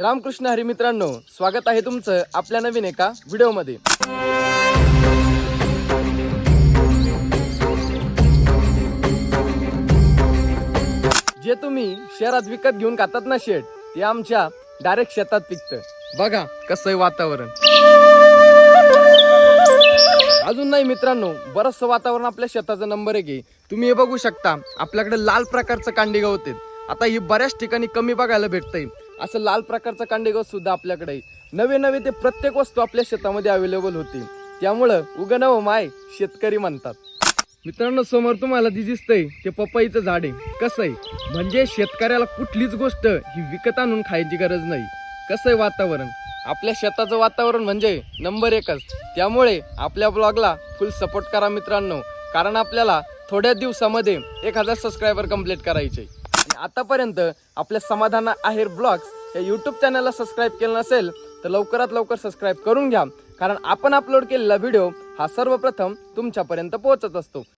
रामकृष्ण हरी मित्रांनो स्वागत आहे तुमचं आपल्या नवीन एका व्हिडिओमध्ये. जे तुम्ही शहरात विकत घेऊन खातात ना शेट ते आमच्या डायरेक्ट शेतात पिकतं. बघा कसं आहे वातावरण. अजून नाही मित्रांनो बरचसं वातावरण आपल्या शेताचा नंबर एक आहे. तुम्ही हे बघू शकता आपल्याकडे लाल प्रकारचं कांडी गवत आहे आता ही बऱ्याच ठिकाणी कमी बघायला भेटतंय. असं लाल प्रकारचं कांडी सुद्धा आपल्याकडे नवे नवे ते प्रत्येक वस्तू आपल्या शेतामध्ये अवेलेबल होती. त्यामुळं उगं माय शेतकरी म्हणतात. मित्रांनो समोर तुम्हाला जी दिसतंय ते पपईचं झाड आहे. कसं आहे? म्हणजे शेतकऱ्याला कुठलीच गोष्ट ही विकत आणून खायची गरज नाही. कसं आहे वातावरण? आपल्या शेताचं वातावरण म्हणजे नंबर एकच. त्यामुळे आपल्या ब्लॉगला फुल सपोर्ट करा मित्रांनो. कारण आपल्याला थोड्या दिवसामध्ये एक हजार सबस्क्रायबर कंप्लीट करायचे. आहे आतापर्यंत आपल्या समाधान आहेर ब्लॉग्स या यूट्यूब चॅनलला सबस्क्राईब केलं नसेल तर लवकरात लवकर सबस्क्राईब करून घ्या. कारण आपण अपलोड केलेला व्हिडिओ हा सर्वप्रथम तुमच्यापर्यंत पोहोचत असतो.